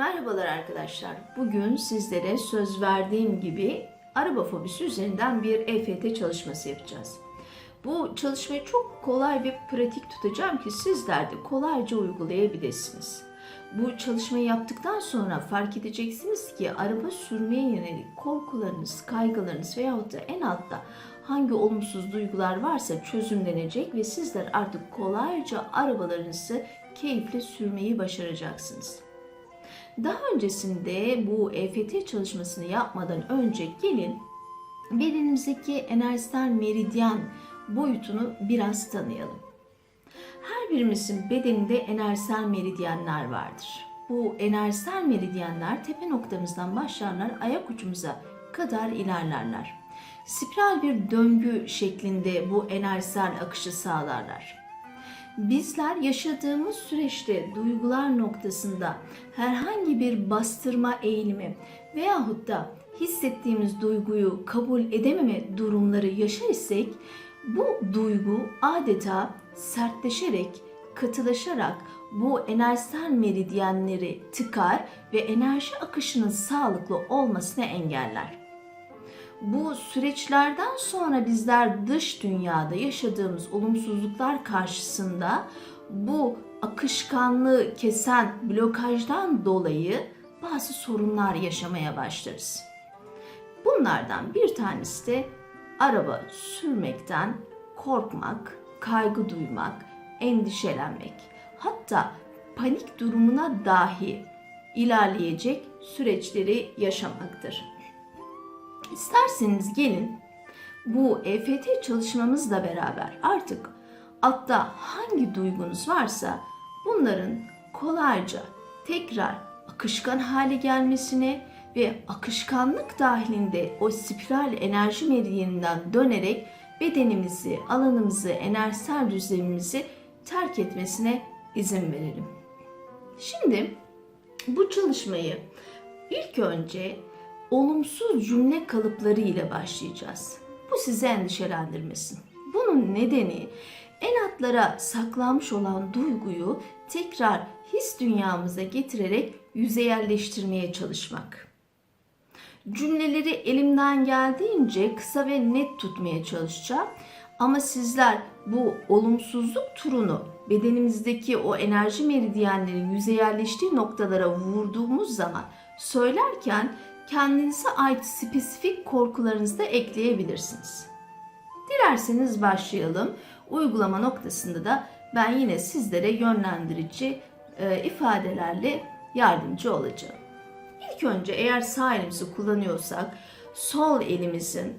Merhabalar arkadaşlar. Bugün sizlere söz verdiğim gibi araba fobisi üzerinden bir EFT çalışması yapacağız. Bu çalışmayı çok kolay ve pratik tutacağım ki sizler de kolayca uygulayabilirsiniz. Bu çalışmayı yaptıktan sonra fark edeceksiniz ki araba sürmeye yönelik korkularınız, kaygılarınız veyahut da en altta hangi olumsuz duygular varsa çözümlenecek ve sizler artık kolayca arabalarınızı keyifle sürmeyi başaracaksınız. Daha öncesinde bu EFT çalışmasını yapmadan önce gelin bedenimizdeki enerjisel meridyen boyutunu biraz tanıyalım. Her birimizin bedeninde enerjisel meridyenler vardır. Bu enerjisel meridyenler tepe noktamızdan başlarlar, ayak ucumuza kadar ilerlerler. Spiral bir döngü şeklinde bu enerjisel akışı sağlarlar. Bizler yaşadığımız süreçte duygular noktasında herhangi bir bastırma eğilimi veyahut da hissettiğimiz duyguyu kabul edememe durumları yaşar isek bu duygu adeta sertleşerek, katılaşarak bu enerjisel meridyenleri tıkar ve enerji akışının sağlıklı olmasını engeller. Bu süreçlerden sonra bizler dış dünyada yaşadığımız olumsuzluklar karşısında bu akışkanlığı kesen blokajdan dolayı bazı sorunlar yaşamaya başlarız. Bunlardan bir tanesi de araba sürmekten korkmak, kaygı duymak, endişelenmek, hatta panik durumuna dahi ilerleyecek süreçleri yaşamaktır. İsterseniz gelin bu EFT çalışmamızla beraber artık altta hangi duygunuz varsa bunların kolayca tekrar akışkan hale gelmesine ve akışkanlık dahilinde o spiral enerji meridyeninden dönerek bedenimizi, alanımızı, enerjisel düzlemimizi terk etmesine izin verelim. Şimdi bu çalışmayı ilk önce olumsuz cümle kalıpları ile başlayacağız. Bu sizi endişelendirmesin. Bunun nedeni en altlara saklanmış olan duyguyu tekrar his dünyamıza getirerek yüzeyelleştirmeye çalışmak. Cümleleri elimden geldiğince kısa ve net tutmaya çalışacağım. Ama sizler bu olumsuzluk turunu bedenimizdeki o enerji meridyenlerin yüzeyelleştiği noktalara vurduğumuz zaman söylerken kendinize ait spesifik korkularınızı da ekleyebilirsiniz. Dilerseniz başlayalım. Uygulama noktasında da ben yine sizlere yönlendirici e, ifadelerle yardımcı olacağım. İlk önce eğer sağ elimizi kullanıyorsak sol elimizin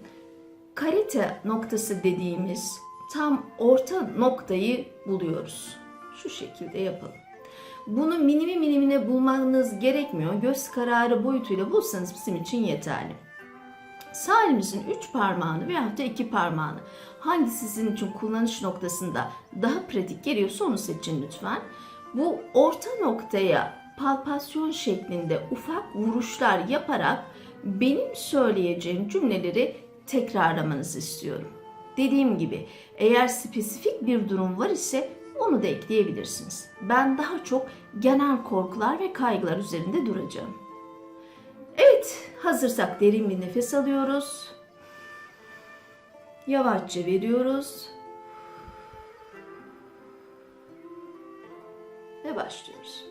karite noktası dediğimiz tam orta noktayı buluyoruz. Şu şekilde yapalım. Bunu minimi minimine bulmanız gerekmiyor. Göz kararı boyutuyla bulsanız bizim için yeterli. Sağ elimizin 3 parmağını veyahut da 2 parmağını hangisi sizin için kullanış noktasında daha pratik geliyorsa onu seçin lütfen. Bu orta noktaya palpasyon şeklinde ufak vuruşlar yaparak benim söyleyeceğim cümleleri tekrarlamanızı istiyorum. Dediğim gibi eğer spesifik bir durum var ise onu da ekleyebilirsiniz. Ben daha çok genel korkular ve kaygılar üzerinde duracağım. Evet, hazırsak derin bir nefes alıyoruz. Yavaşça veriyoruz. Ve başlıyoruz.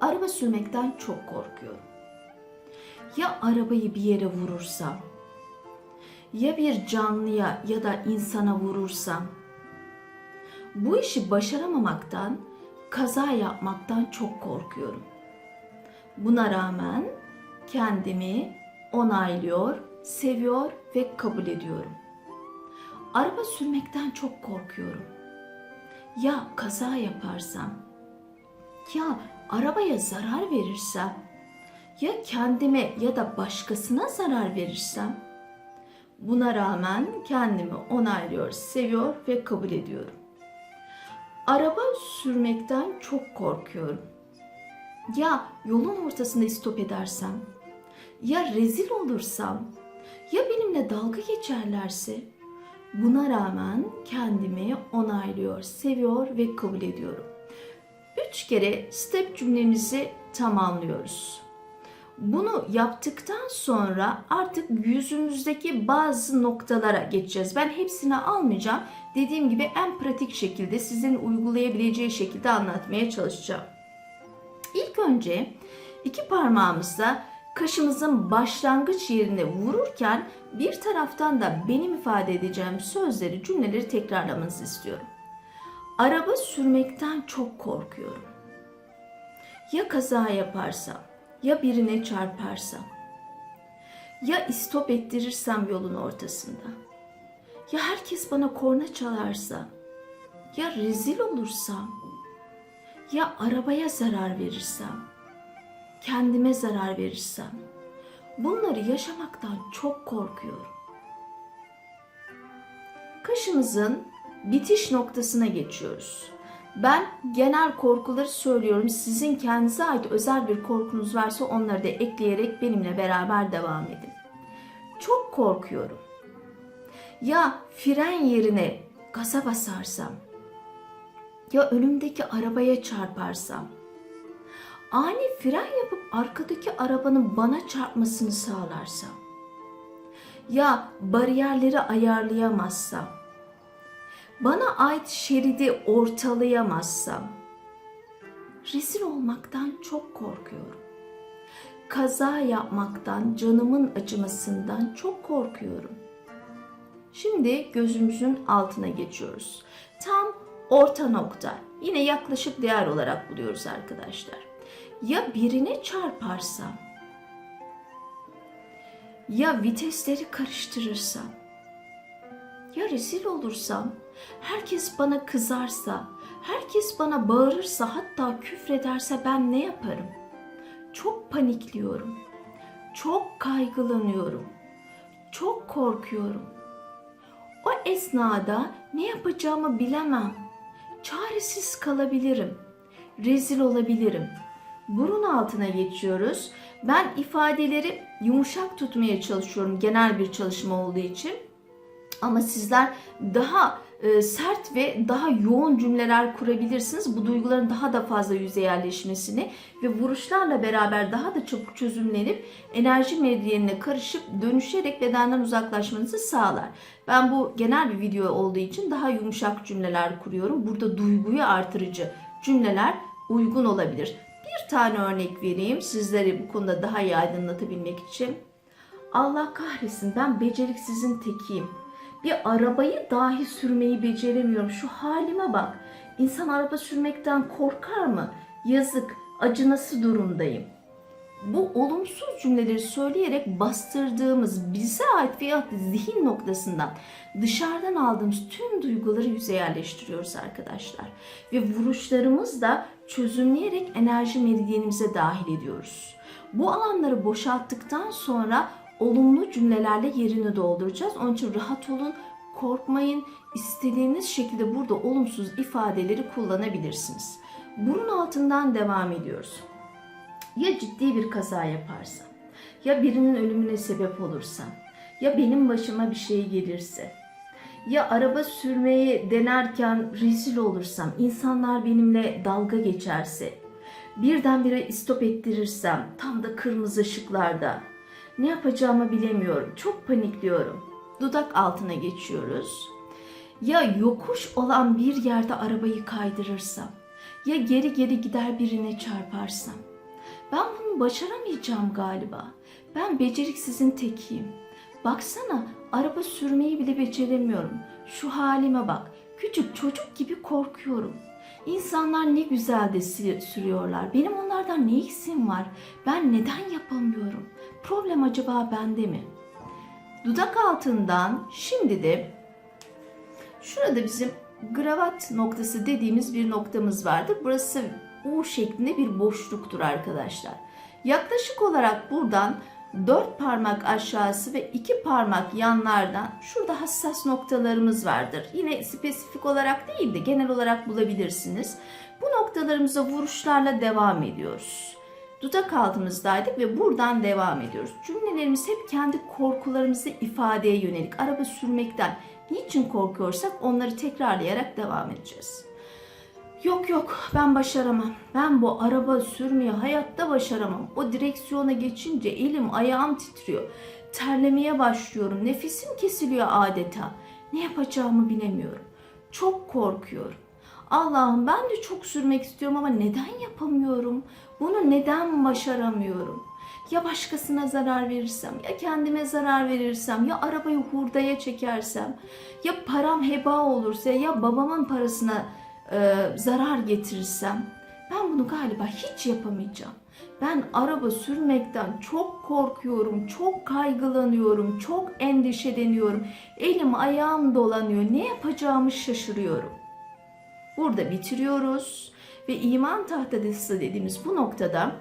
Araba sürmekten çok korkuyorum. Ya arabayı bir yere vurursam? Ya bir canlıya ya da insana vurursam? Bu işi başaramamaktan, kaza yapmaktan çok korkuyorum. Buna rağmen kendimi onaylıyor, seviyor ve kabul ediyorum. Araba sürmekten çok korkuyorum. Ya kaza yaparsam? Ya arabaya zarar verirsem? Ya kendime ya da başkasına zarar verirsem? Buna rağmen kendimi onaylıyor, seviyor ve kabul ediyorum. Araba sürmekten çok korkuyorum. Ya yolun ortasında istop edersem? Ya rezil olursam? Ya benimle dalga geçerlerse? Buna rağmen kendimi onaylıyor, seviyor ve kabul ediyorum. Üç kere step cümlemizi tamamlıyoruz. Bunu yaptıktan sonra artık yüzümüzdeki bazı noktalara geçeceğiz. Ben hepsini almayacağım. Dediğim gibi en pratik şekilde sizin uygulayabileceği şekilde anlatmaya çalışacağım. İlk önce iki parmağımızla kaşımızın başlangıç yerine vururken bir taraftan da benim ifade edeceğim sözleri, cümleleri tekrarlamanızı istiyorum. Araba sürmekten çok korkuyorum. Ya kaza yaparsam, ya birine çarparsam, ya istop ettirirsem yolun ortasında, ya herkes bana korna çalarsa, ya rezil olursam, ya arabaya zarar verirsem, kendime zarar verirsem, bunları yaşamaktan çok korkuyorum. Kaşımızın bitiş noktasına geçiyoruz. Ben genel korkuları söylüyorum. Sizin kendinize ait özel bir korkunuz varsa onları da ekleyerek benimle beraber devam edin. Çok korkuyorum. Ya fren yerine gaza basarsam, ya önümdeki arabaya çarparsam, ani fren yapıp arkadaki arabanın bana çarpmasını sağlarsam, ya bariyerleri ayarlayamazsam, bana ait şeridi ortalayamazsam, rezil olmaktan çok korkuyorum. Kaza yapmaktan, canımın acımasından çok korkuyorum. Şimdi gözümüzün altına geçiyoruz. Tam orta nokta. Yine yaklaşık değer olarak buluyoruz arkadaşlar. Ya birine çarparsam, ya vitesleri karıştırırsam, ya rezil olursam, herkes bana kızarsa, herkes bana bağırırsa hatta küfrederse ben ne yaparım? Çok panikliyorum. Çok kaygılanıyorum. Çok korkuyorum. Esnada ne yapacağımı bilemem. Çaresiz kalabilirim. Rezil olabilirim. Burun altına geçiyoruz. Ben ifadeleri yumuşak tutmaya çalışıyorum genel bir çalışma olduğu için. Ama sizler daha sert ve daha yoğun cümleler kurabilirsiniz. Bu duyguların daha da fazla yüze yerleşmesini ve vuruşlarla beraber daha da çabuk çözümlenip enerji meridiyenine karışıp dönüşerek bedenden uzaklaşmanızı sağlar. Ben bu genel bir video olduğu için daha yumuşak cümleler kuruyorum. Burada duyguyu artırıcı cümleler uygun olabilir. Bir tane örnek vereyim sizleri bu konuda daha iyi aydınlatabilmek için. Allah kahretsin ben beceriksizin tekiyim. Bir arabayı dahi sürmeyi beceremiyorum. Şu halime bak. İnsan araba sürmekten korkar mı? Yazık, acınası durumdayım. Bu olumsuz cümleleri söyleyerek bastırdığımız bize ait veya zihin noktasından dışarıdan aldığımız tüm duyguları yüze yerleştiriyoruz arkadaşlar. Ve vuruşlarımız da çözümleyerek enerji meridyenimize dahil ediyoruz. Bu alanları boşalttıktan sonra olumlu cümlelerle yerini dolduracağız. Onun için rahat olun, korkmayın. İstediğiniz şekilde burada olumsuz ifadeleri kullanabilirsiniz. Burun altından devam ediyoruz. Ya ciddi bir kaza yaparsam, ya birinin ölümüne sebep olursam, ya benim başıma bir şey gelirse, ya araba sürmeyi denerken rezil olursam, insanlar benimle dalga geçerse, birdenbire istop ettirirsem, tam da kırmızı ışıklarda, ne yapacağımı bilemiyorum. Çok panikliyorum. Dudak altına geçiyoruz. Ya yokuş olan bir yerde arabayı kaydırırsam, ya geri geri gider birine çarparsam. Ben bunu başaramayacağım galiba. Ben beceriksizin tekiyim. Baksana araba sürmeyi bile beceremiyorum. Şu halime bak. Küçük çocuk gibi korkuyorum. İnsanlar ne güzel de sürüyorlar. Benim onlardan ne eksim var? Ben neden yapamıyorum? Problem acaba bende mi? Dudak altından şimdi de şurada bizim gravat noktası dediğimiz bir noktamız vardır. Burası U şeklinde bir boşluktur arkadaşlar. Yaklaşık olarak buradan 4 parmak aşağısı ve 2 parmak yanlardan şurada hassas noktalarımız vardır. Yine spesifik olarak değil de genel olarak bulabilirsiniz. Bu noktalarımıza vuruşlarla devam ediyoruz. Dudak altımızdaydık ve buradan devam ediyoruz. Cümlelerimiz hep kendi korkularımızı ifadeye yönelik. Araba sürmekten niçin korkuyorsak onları tekrarlayarak devam edeceğiz. Yok yok ben başaramam. Ben bu araba sürmeyi hayatta başaramam. O direksiyona geçince elim ayağım titriyor. Terlemeye başlıyorum. Nefesim kesiliyor adeta. Ne yapacağımı bilemiyorum. Çok korkuyorum. Allah'ım ben de çok sürmek istiyorum ama neden yapamıyorum? Bunu neden başaramıyorum? Ya başkasına zarar verirsem, ya kendime zarar verirsem, ya arabayı hurdaya çekersem, ya param heba olursa, ya babamın parasına e, zarar getirirsem, ben bunu galiba hiç yapamayacağım. Ben araba sürmekten çok korkuyorum, çok kaygılanıyorum, çok endişeleniyorum. Elim ayağım dolanıyor. Ne yapacağımı şaşırıyorum. Burada bitiriyoruz ve iman tahtası dediğimiz bu noktada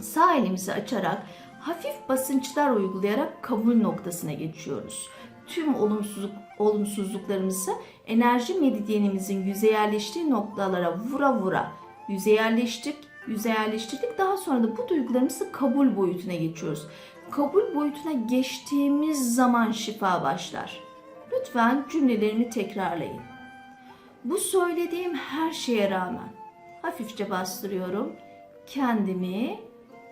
sağ elimizi açarak hafif basınçlar uygulayarak kabul noktasına geçiyoruz. Tüm olumsuzluk, olumsuzluklarımızı enerji meridyenimizin yüzeyelleştiği noktalara vura vura yüzeyelleştik, yüzeyelleştirdik. Daha sonra da bu duygularımızı kabul boyutuna geçiyoruz. Kabul boyutuna geçtiğimiz zaman şifa başlar. Lütfen cümlelerimi tekrarlayın. Bu söylediğim her şeye rağmen hafifçe bastırıyorum. Kendimi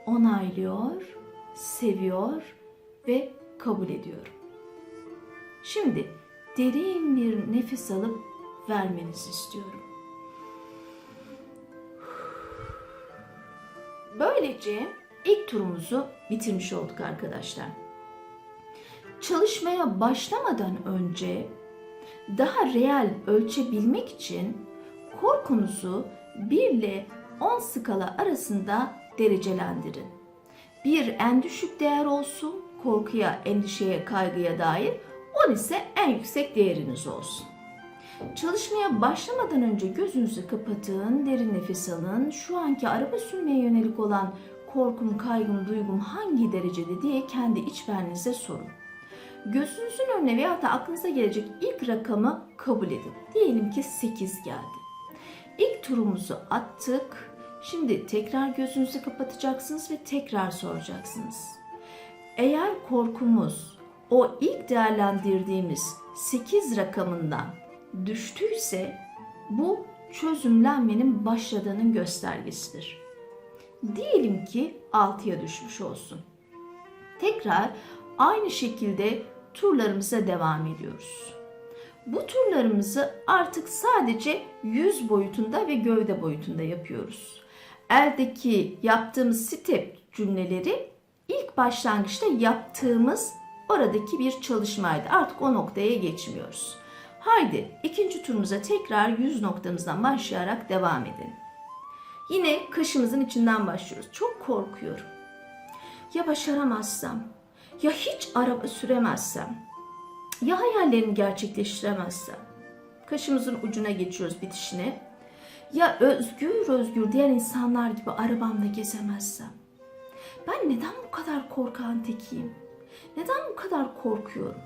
onaylıyor, seviyor ve kabul ediyorum. Şimdi derin bir nefes alıp vermenizi istiyorum. Böylece ilk turumuzu bitirmiş olduk arkadaşlar. Çalışmaya başlamadan önce daha real ölçebilmek için korkunuzu 1 ile 10 skala arasında derecelendirin. Bir en düşük değer olsun, korkuya, endişeye, kaygıya dair 10 ise en yüksek değeriniz olsun. Çalışmaya başlamadan önce gözünüzü kapatın, derin nefes alın. Şu anki araba sürmeye yönelik olan korkum, kaygım, duygum hangi derecede diye kendi iç benliğinize sorun. Gözünüzün önüne veya da aklınıza gelecek ilk rakamı kabul edin. Diyelim ki 8 geldi. İlk turumuzu attık. Şimdi tekrar gözünüzü kapatacaksınız ve tekrar soracaksınız. Eğer korkumuz o ilk değerlendirdiğimiz 8 rakamından düştüyse bu çözümlenmenin başladığının göstergesidir. Diyelim ki 6'ya düşmüş olsun. Tekrar aynı şekilde turlarımıza devam ediyoruz. Bu turlarımızı artık sadece yüz boyutunda ve gövde boyutunda yapıyoruz. Eldeki yaptığımız step cümleleri ilk başlangıçta yaptığımız oradaki bir çalışmaydı. Artık o noktaya geçmiyoruz. Haydi ikinci turumuza tekrar yüz noktamızdan başlayarak devam edin. Yine kaşımızın içinden başlıyoruz. Çok korkuyorum. Ya başaramazsam? Ya hiç araba süremezsem? Ya hayallerimi gerçekleştiremezsem? Kaşımızın ucuna geçiyoruz bitişine. Ya özgür özgür diğer insanlar gibi arabamda gezemezsem? Ben neden bu kadar korkan tekiyim? Neden bu kadar korkuyorum?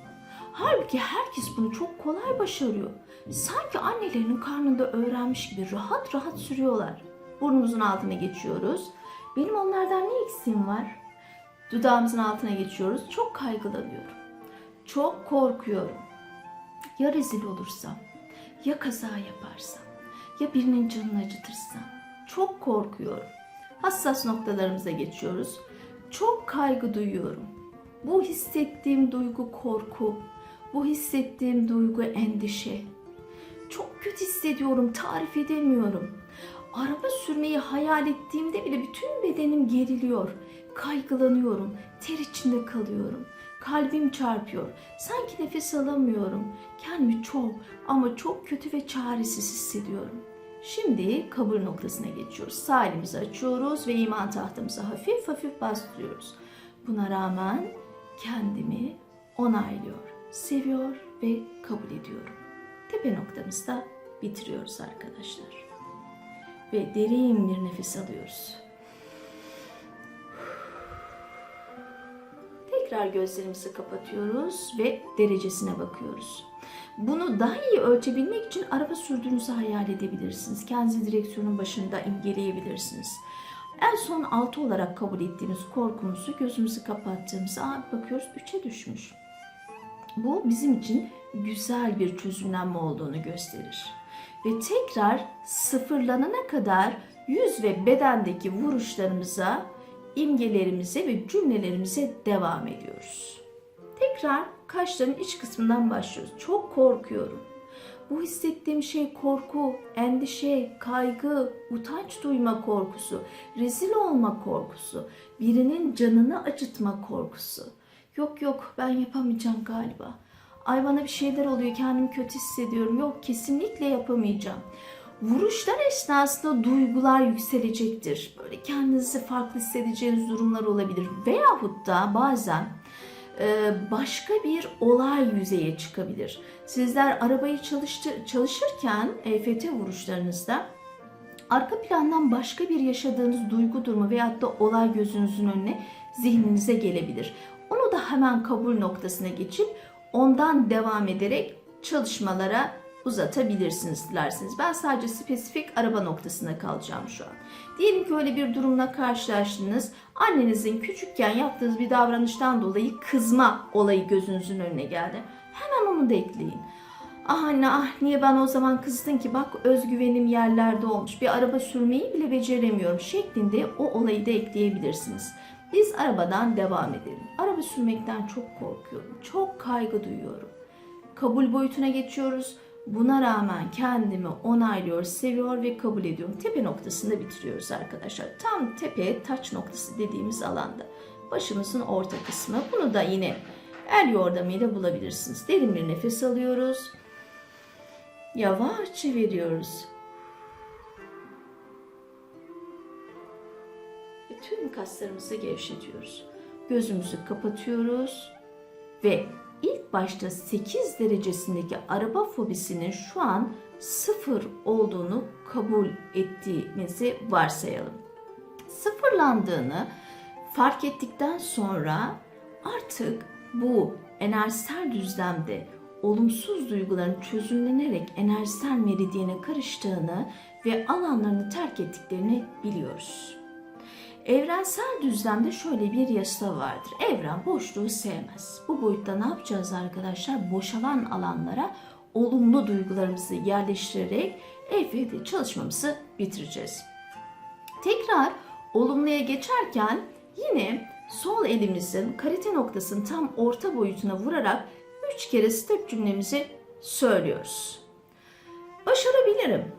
Halbuki herkes bunu çok kolay başarıyor. Sanki annelerinin karnında öğrenmiş gibi rahat rahat sürüyorlar. Burnumuzun altına geçiyoruz. Benim onlardan ne eksiğim var? Dudağımızın altına geçiyoruz. Çok kaygılanıyorum. Çok korkuyorum. Ya rezil olursam? Ya kaza yaparsam? Ya birinin canını acıtırsam? Çok korkuyorum. Hassas noktalarımıza geçiyoruz. Çok kaygı duyuyorum. Bu hissettiğim duygu korku. Bu hissettiğim duygu endişe. Çok kötü hissediyorum, tarif edemiyorum. Araba sürmeyi hayal ettiğimde bile bütün bedenim geriliyor. Kaygılanıyorum, ter içinde kalıyorum. Kalbim çarpıyor. Sanki nefes alamıyorum. Kendimi çok ama çok kötü ve çaresiz hissediyorum. Şimdi kabul noktasına geçiyoruz. Sağ elimizi açıyoruz ve iman tahtamıza hafif hafif bastırıyoruz. Buna rağmen kendimi onaylıyor, seviyor ve kabul ediyorum. Tepe noktamızda bitiriyoruz arkadaşlar. Ve derin bir nefes alıyoruz. Tekrar gözlerimizi kapatıyoruz ve derecesine bakıyoruz. Bunu daha iyi ölçebilmek için araba sürdüğünüzü hayal edebilirsiniz. Kendinizi direksiyonun başında imgeleyebilirsiniz. En son 6 olarak kabul ettiğimiz korkumuzu gözümüzü kapattığımızda bakıyoruz 3'e düşmüş. Bu bizim için güzel bir çözümlenme olduğunu gösterir. ve tekrar sıfırlanana kadar yüz ve bedendeki vuruşlarımıza, imgelerimize ve cümlelerimize devam ediyoruz. Tekrar kaşların iç kısmından başlıyoruz. Çok korkuyorum. Bu hissettiğim şey korku, endişe, kaygı, utanç duyma korkusu, rezil olma korkusu, birinin canını acıtma korkusu. Yok yok ben yapamayacağım galiba. Ay bana bir şeyler oluyor kendimi kötü hissediyorum. Yok kesinlikle yapamayacağım. Vuruşlar esnasında duygular yükselecektir. Böyle kendinizi farklı hissedeceğiniz durumlar olabilir. Veyahut da bazen e, başka bir olay yüzeye çıkabilir. Sizler arabayı çalıştı, çalışırken EFT vuruşlarınızda arka plandan başka bir yaşadığınız duygu durumu veyahut da olay gözünüzün önüne zihninize gelebilir. Onu da hemen kabul noktasına geçip ondan devam ederek çalışmalara uzatabilirsiniz dilerseniz. Ben sadece spesifik araba noktasına kalacağım şu an. Diyelim ki öyle bir durumla karşılaştınız. Annenizin küçükken yaptığınız bir davranıştan dolayı kızma olayı gözünüzün önüne geldi. Hemen onu da ekleyin. Ah anne ah niye ben o zaman kızdın ki bak özgüvenim yerlerde olmuş. Bir araba sürmeyi bile beceremiyorum şeklinde o olayı da ekleyebilirsiniz. Biz arabadan devam edelim. Araba sürmekten çok korkuyorum. Çok kaygı duyuyorum. Kabul boyutuna geçiyoruz. Buna rağmen kendimi onaylıyor, seviyor ve kabul ediyorum. Tepe noktasında bitiriyoruz arkadaşlar. Tam tepe taç noktası dediğimiz alanda. Başımızın orta kısmı. Bunu da yine el yordamıyla bulabilirsiniz. Derin bir nefes alıyoruz. Yavaşça veriyoruz. Ve tüm kaslarımızı gevşetiyoruz. Gözümüzü kapatıyoruz ve ilk başta 8 derecesindeki araba fobisinin şu an sıfır olduğunu kabul ettiğimizi varsayalım. Sıfırlandığını fark ettikten sonra artık bu enerjisel düzlemde olumsuz duyguların çözümlenerek enerjisel meridyene karıştığını ve alanlarını terk ettiklerini biliyoruz. Evrensel düzlemde şöyle bir yasa vardır. Evren boşluğu sevmez. Bu boyutta ne yapacağız arkadaşlar? Boşalan alanlara olumlu duygularımızı yerleştirerek EFT çalışmamızı bitireceğiz. Tekrar olumluya geçerken yine sol elimizin karite noktasının tam orta boyutuna vurarak 3 kere step cümlemizi söylüyoruz. Başarabilirim.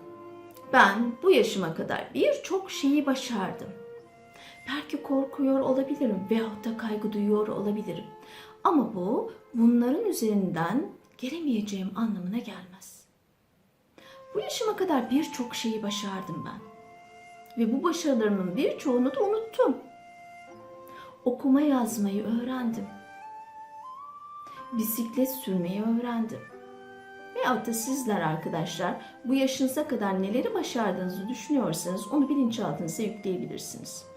Ben bu yaşıma kadar birçok şeyi başardım. Belki korkuyor olabilirim veyahut da kaygı duyuyor olabilirim. Ama bu bunların üzerinden gelemeyeceğim anlamına gelmez. Bu yaşıma kadar birçok şeyi başardım ben. Ve bu başarılarımın birçoğunu da unuttum. Okuma yazmayı öğrendim. Bisiklet sürmeyi öğrendim. Veyahut da sizler arkadaşlar bu yaşınıza kadar neleri başardığınızı düşünüyorsanız onu bilinçaltınıza yükleyebilirsiniz.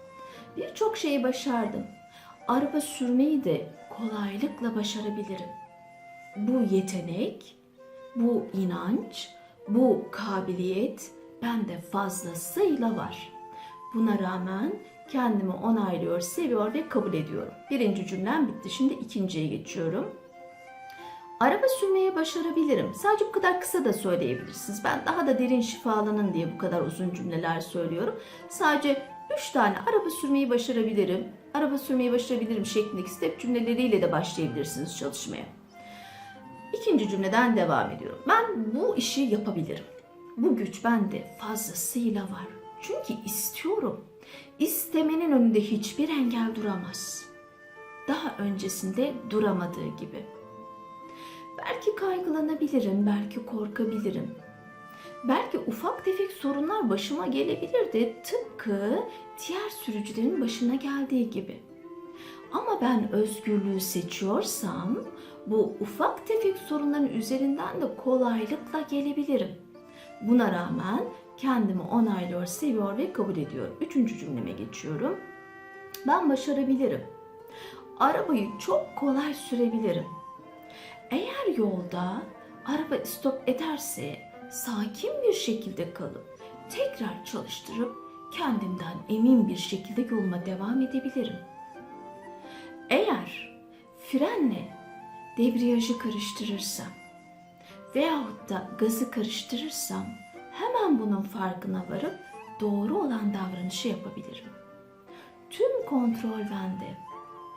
Birçok şeyi başardım. Araba sürmeyi de kolaylıkla başarabilirim. Bu yetenek, bu inanç, bu kabiliyet bende fazlasıyla var. Buna rağmen kendimi onaylıyor, seviyor ve kabul ediyorum. Birinci cümlem bitti. Şimdi ikinciye geçiyorum. Araba sürmeye başarabilirim. Sadece bu kadar kısa da söyleyebilirsiniz. Ben daha da derin şifalanın diye bu kadar uzun cümleler söylüyorum. Sadece 3 tane araba sürmeyi başarabilirim. Araba sürmeyi başarabilirim şeklindeki step cümleleriyle de başlayabilirsiniz çalışmaya. İkinci cümleden devam ediyorum. Ben bu işi yapabilirim. Bu güç bende fazlasıyla var. Çünkü istiyorum. İstemenin önünde hiçbir engel duramaz. Daha öncesinde duramadığı gibi. Belki kaygılanabilirim, belki korkabilirim. Belki ufak tefek sorunlar başıma gelebilirdi tıpkı diğer sürücülerin başına geldiği gibi. Ama ben özgürlüğü seçiyorsam bu ufak tefek sorunların üzerinden de kolaylıkla gelebilirim. Buna rağmen kendimi onaylıyor, seviyor ve kabul ediyorum. Üçüncü cümleme geçiyorum. Ben başarabilirim. Arabayı çok kolay sürebilirim. Eğer yolda araba stop ederse sakin bir şekilde kalıp tekrar çalıştırıp kendimden emin bir şekilde yoluma devam edebilirim. Eğer frenle debriyajı karıştırırsam veyahut da gazı karıştırırsam hemen bunun farkına varıp doğru olan davranışı yapabilirim. Tüm kontrol bende.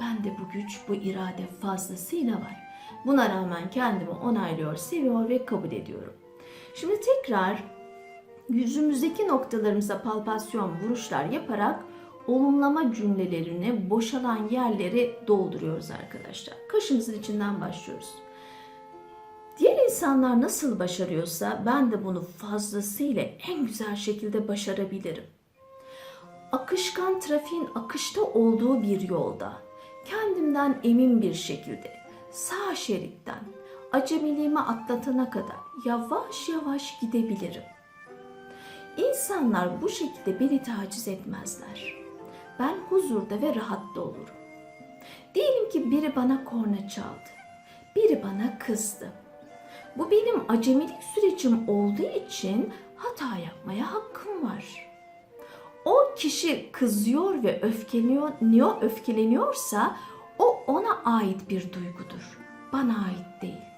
Bende bu güç, bu irade fazlasıyla var. Buna rağmen kendimi onaylıyor, seviyor ve kabul ediyorum. Şimdi tekrar yüzümüzdeki noktalarımıza palpasyon vuruşlar yaparak olumlama cümlelerini boşalan yerleri dolduruyoruz arkadaşlar. Kaşımızın içinden başlıyoruz. Diğer insanlar nasıl başarıyorsa ben de bunu fazlasıyla en güzel şekilde başarabilirim. Akışkan trafiğin akışta olduğu bir yolda kendimden emin bir şekilde sağ şeritten acemiliğimi atlatana kadar yavaş yavaş gidebilirim. İnsanlar bu şekilde beni taciz etmezler. Ben huzurda ve rahatta olurum. Diyelim ki biri bana korna çaldı. Biri bana kızdı. Bu benim acemilik sürecim olduğu için hata yapmaya hakkım var. O kişi kızıyor ve öfkeleniyor, öfkeleniyorsa o ona ait bir duygudur. Bana ait değil.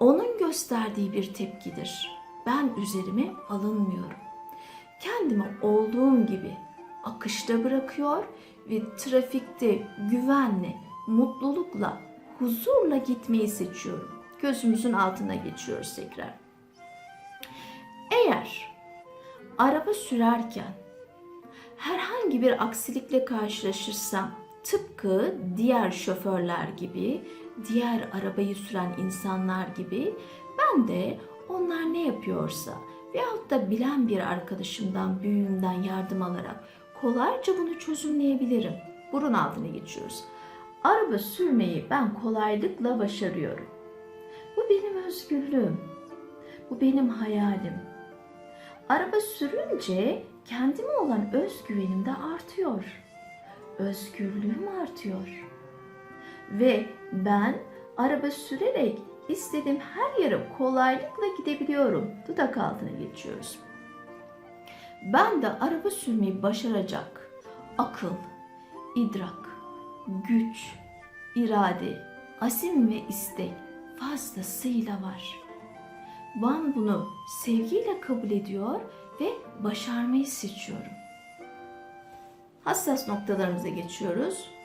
Onun gösterdiği bir tepkidir. Ben üzerime alınmıyorum. Kendimi olduğum gibi akışta bırakıyor ve trafikte güvenle, mutlulukla, huzurla gitmeyi seçiyorum. Gözümüzün altına geçiyoruz tekrar. Eğer araba sürerken herhangi bir aksilikle karşılaşırsam tıpkı diğer şoförler gibi, diğer arabayı süren insanlar gibi ben de onlar ne yapıyorsa veyahut da bilen bir arkadaşımdan, büyüğümden yardım alarak kolayca bunu çözümleyebilirim. Burun altına geçiyoruz. Araba sürmeyi ben kolaylıkla başarıyorum. Bu benim özgürlüğüm. Bu benim hayalim. Araba sürünce kendime olan özgüvenim de artıyor. Özgürlüğüm artıyor. Ve ben araba sürerek istediğim her yere kolaylıkla gidebiliyorum. Dudak altına geçiyoruz. Ben de araba sürmeyi başaracak akıl, idrak, güç, irade, azim ve istek fazlasıyla var. Ben bunu sevgiyle kabul ediyor ve başarmayı seçiyorum. Hassas noktalarımıza geçiyoruz.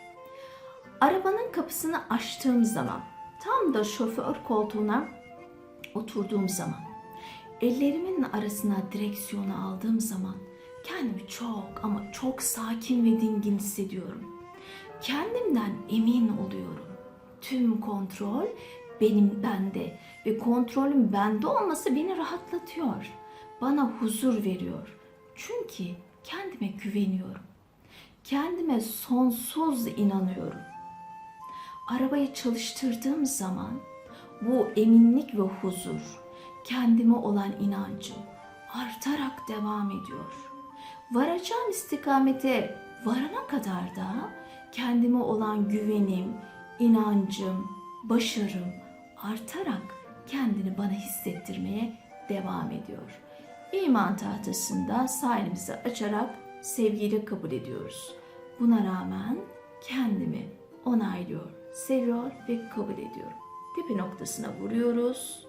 Arabanın kapısını açtığım zaman, tam da şoför koltuğuna oturduğum zaman, ellerimin arasına direksiyonu aldığım zaman kendimi çok ama çok sakin ve dingin hissediyorum. Kendimden emin oluyorum. Tüm kontrol benim bende ve kontrolün bende olması beni rahatlatıyor. Bana huzur veriyor. Çünkü kendime güveniyorum. Kendime sonsuz inanıyorum. Arabayı çalıştırdığım zaman bu eminlik ve huzur, kendime olan inancım artarak devam ediyor. Varacağım istikamete varana kadar da kendime olan güvenim, inancım, başarım artarak kendini bana hissettirmeye devam ediyor. İman tahtasında sağ elimizi açarak sevgiyle kabul ediyoruz. Buna rağmen kendimi onaylıyor, seviyor ve kabul ediyorum. Tepe noktasına vuruyoruz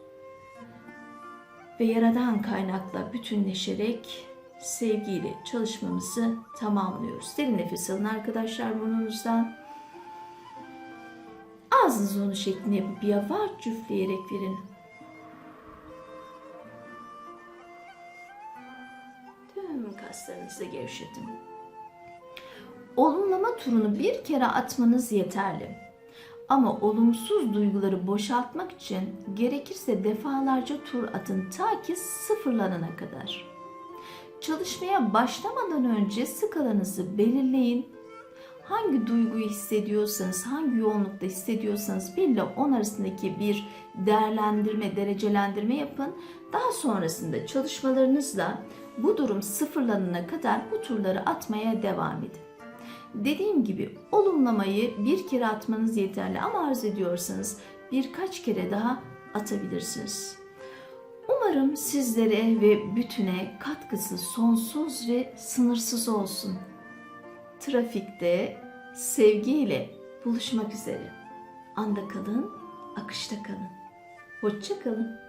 ve yaradan kaynakla bütünleşerek sevgiyle çalışmamızı tamamlıyoruz. Derin nefes alın arkadaşlar burnunuzdan. Ağzınızı onu şeklinde yapıp yavaş üfleyerek verin. Tüm kaslarınızı gevşetin. Olumlama turunu bir kere atmanız yeterli. Ama olumsuz duyguları boşaltmak için gerekirse defalarca tur atın ta ki sıfırlanana kadar. Çalışmaya başlamadan önce skalanızı belirleyin. Hangi duyguyu hissediyorsanız, hangi yoğunlukta hissediyorsanız 1 ile 10 arasındaki bir değerlendirme, derecelendirme yapın. Daha sonrasında çalışmalarınızla bu durum sıfırlanana kadar bu turları atmaya devam edin. Dediğim gibi olumlamayı bir kere atmanız yeterli ama arz ediyorsanız birkaç kere daha atabilirsiniz. Umarım sizlere ve bütüne katkısı sonsuz ve sınırsız olsun. Trafikte sevgiyle buluşmak üzere. Anda kalın, akışta kalın. Hoşça kalın.